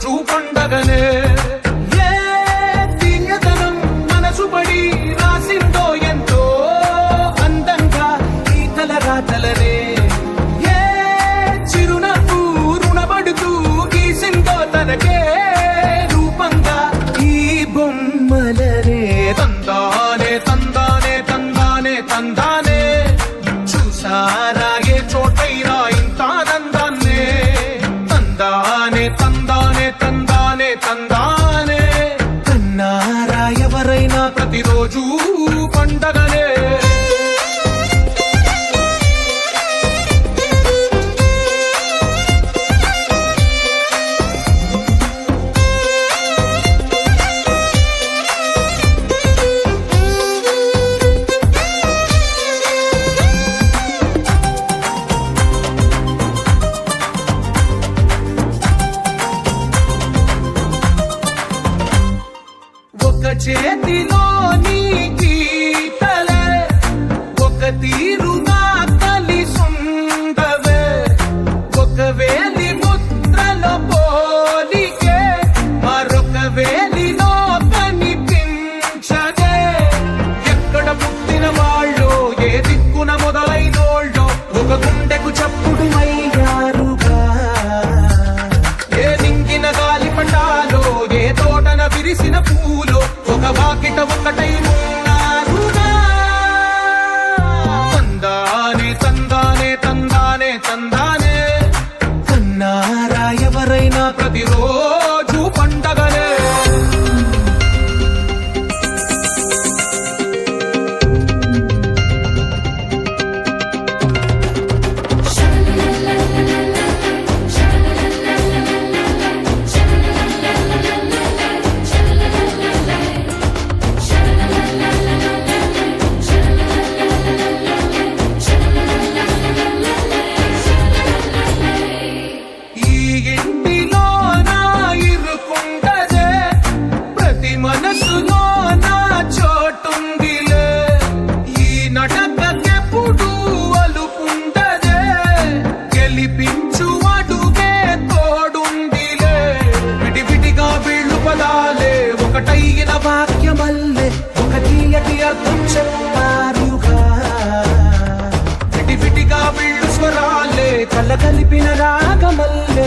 రోజు పండగనే తీయతనం మనసుబడి రాసిందో ఎంతో అందంగా ఈ కల రాతలనే చిరునవ్వు రుణపడుతూ గీసిందో తనకే. చేతిలోని Papirou కల కలిపిన రాగమల్లె.